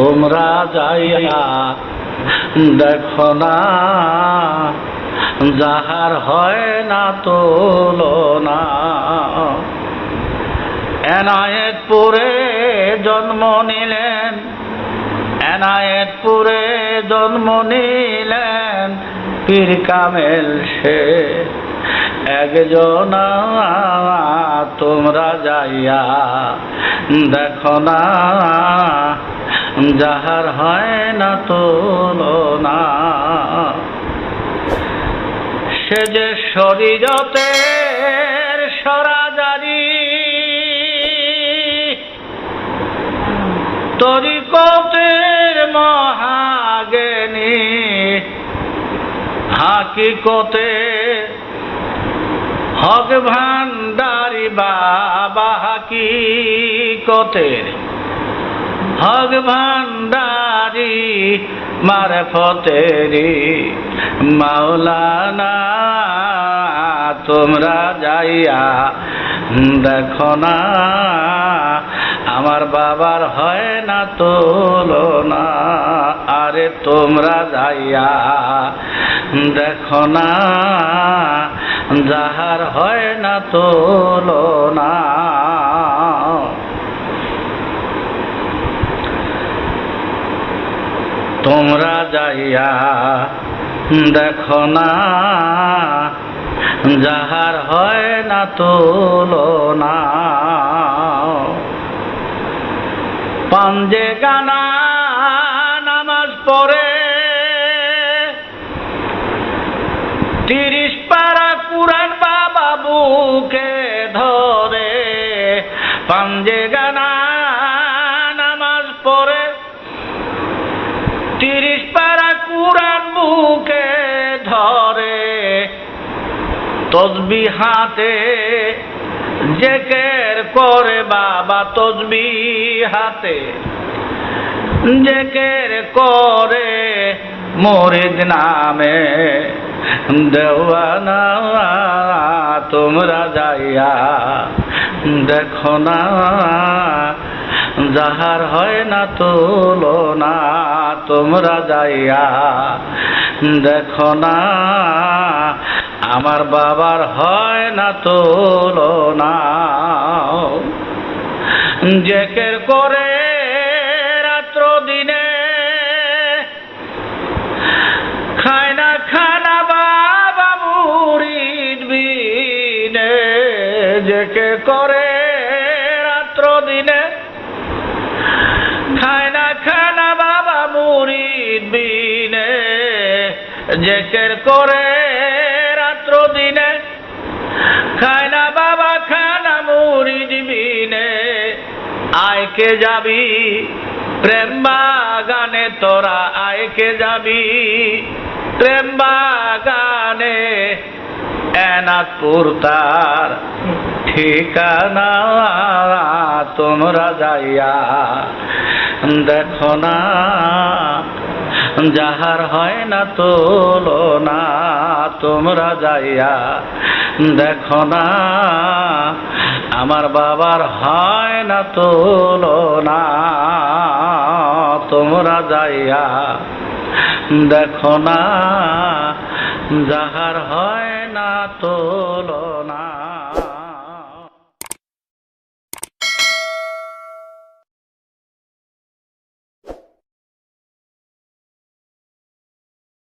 তোমরা যাইয়া দেখো না, যাহার হয় না তুলনা। এনায়েতপুরে জন্ম নিলেন, এনায়েতপুরে জন্ম নিলেন, পীর কামেল সে। একজন তোমরা যাইয়া দেখো না যাহার হয় না তুলনা, সে যে শরীরতের সরাজারি, তরিকতের মহাগেনী হাকিকতে হক ভান্ডারি বাবা হাকিকতের হক মারে ফতেরি মাওলানা, তোমরা যাইয়া দেখো না, আমার বাবার হয় না তুলনা, আরে তোমরা যাইয়া দেখো না, যাহার হয় না তুলনা। তোমরা যাইয়া দেখো না, যাহার হয় না তুলনা। পাঞ্জে গানা নামাজ পড়ে, তিরিশ পারা কুরান বাবা বুকে ধরে। পাঞ্জে গানা কুরান বুকে ধরে। তসবি হাতে জেকের করে বাবা, তসবি হাতে জেকের করে মরিদ নামে দেওয়ানা, তোমরা যাইয়া দেখো না। যাহার হয় না তুলনা, তোমরা যাইয়া দেখো না। আমার বাবার হয় না তুলনা। জেকের করে রাত্র দিনে খায় না খানা বাবা মুরিদ বিনে। জেকে করে রাত্র দিনে খায় না খানা বাবা মুরিদ বিনে জেকের করে রাত্র দিনে। খায় না বাবা, খানা মুরিদ বিনে। আয়কে যাবি প্রেম বাগানে, তোরা আয়কে যাবি প্রেম বাগানে। এনাথপুর তার ঠিকানা তোমরা যাইয়া দেখো না, যাহার হয় না তুলনা, তোমরা যাইয়া দেখো না, আমার বাবার হয় না তুলনা, তোমরা যাইয়া দেখো না, যাহার হয় না তুলনা।